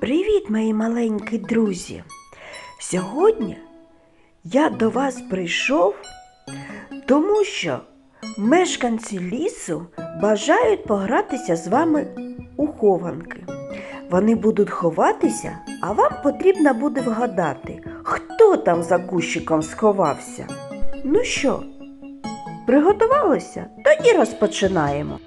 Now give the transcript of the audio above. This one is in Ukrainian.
Привіт, мої маленькі друзі! Сьогодні я до вас прийшов, тому що мешканці лісу бажають погратися з вами у хованки. Вони будуть ховатися, а вам потрібно буде вгадати, хто там за кущиком сховався. Ну що, приготувалися? Тоді розпочинаємо.